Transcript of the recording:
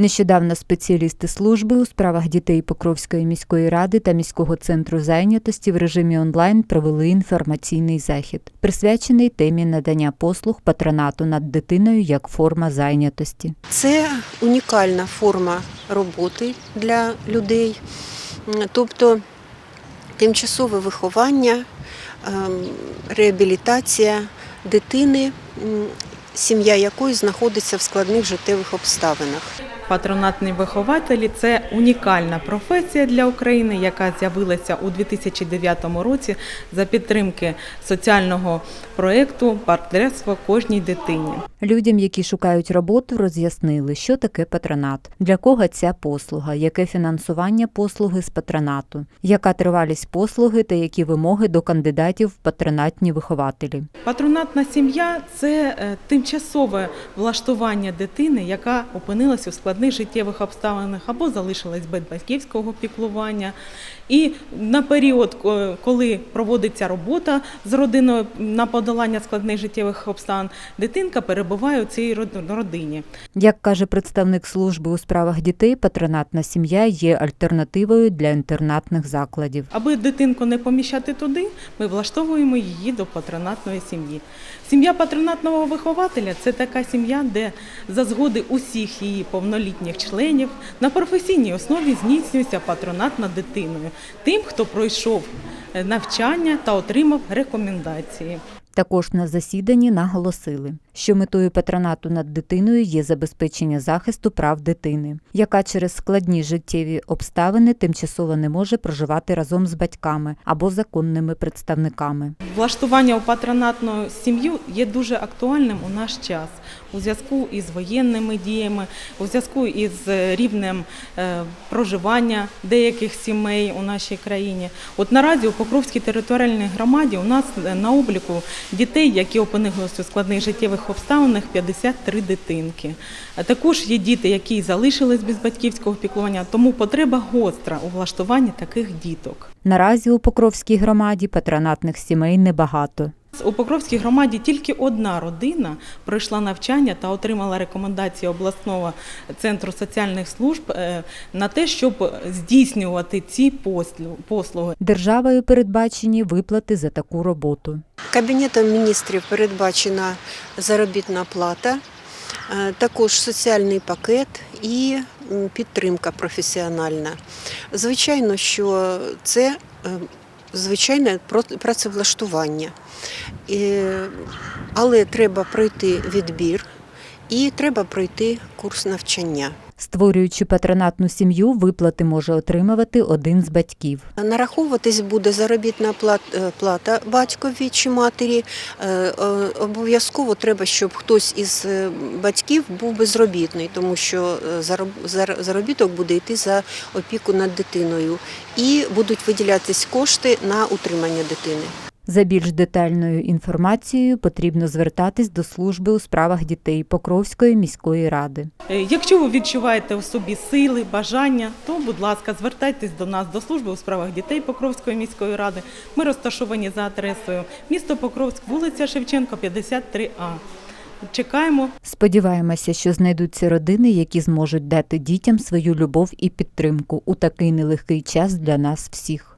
Нещодавно спеціалісти служби у справах дітей Покровської міської ради та міського центру зайнятості в режимі онлайн провели інформаційний захід, присвячений темі надання послуг патронату над дитиною як форма зайнятості. Це унікальна форма роботи для людей, тобто тимчасове виховання, ем, реабілітація дитини, сім'я якої знаходиться в складних життєвих обставинах. Патронатні вихователі це унікальна професія для України, яка з'явилася у 2009 році за підтримки соціального проєкту Партнерство кожній дитині. Людям, які шукають роботу, роз'яснили, що таке патронат, для кого ця послуга, яке фінансування послуги з патронату, яка тривалість послуги та які вимоги до кандидатів в патронатні вихователі. Патронатна сім'я це е, тимчасове влаштування дитини, яка опинилась у складних життєвих обставинах або залишилась без батьківського піклування. І на період, коли проводиться робота з родиною на подолання складних життєвих обставин, дитинка перебуває у цій родині. Як каже представник служби у справах дітей, патронатна сім'я є альтернативою для інтернатних закладів. Аби дитинку не поміщати туди, ми влаштовуємо її до патронатної сім'ї. Сім'я патронатного вихователя це така сім'я, де за згоди усіх її повнолітніх членів на професійній основі зміцнюється патронат над дитиною, тим, хто пройшов е, навчання та отримав рекомендації. Також на засіданні наголосили, що метою патронату над дитиною є забезпечення захисту прав дитини, яка через складні життєві обставини тимчасово не може проживати разом з батьками або законними представниками. Влаштування у патронатну сім'ю є дуже актуальним у наш час у зв'язку із воєнними діями, у зв'язку із е, рівнем е, проживання деяких сімей у нашій країні. От наразі у Покровській територіальній громаді у нас е, на обліку дітей, які опинилися у складних життєвих обставинах, 53 дитинки. Також є діти, які залишились без батьківського піклування, тому потреба гостра у влаштуванні таких діток. Наразі у Покровській громаді патронатних сімей небагато. У Покровській громаді тільки одна родина пройшла навчання та отримала рекомендації обласного центру соціальних служб е, на те, щоб здійснювати ці послуги. Державою передбачені виплати за таку роботу. Кабінетом міністрів передбачена заробітна плата, е, також соціальний пакет і підтримка професіональна. Звичайно, що це е, звичайне працевлаштування, але треба пройти відбір і треба пройти курс навчання. Створюючи патронатну сім'ю, виплати може отримувати один з батьків. Нараховуватись буде заробітна е, плата батькові чи матері. Е, е, Обов'язково треба, щоб хтось із батьків був безробітний, тому що заробіток буде йти за опіку над дитиною. І будуть виділятись кошти на утримання дитини. За більш детальною інформацією потрібно звертатись до служби у справах дітей Покровської міської ради. Е, Якщо ви відчуваєте у собі сили, бажання, то, будь ласка, звертайтесь до нас до служби у справах дітей Покровської міської ради. Ми розташовані за адресою місто Покровськ, вулиця Шевченко, 53А. Чекаємо Сподіваємося, що знайдуться родини, які зможуть дати дітям свою любов і підтримку у такий нелегкий час для нас всіх.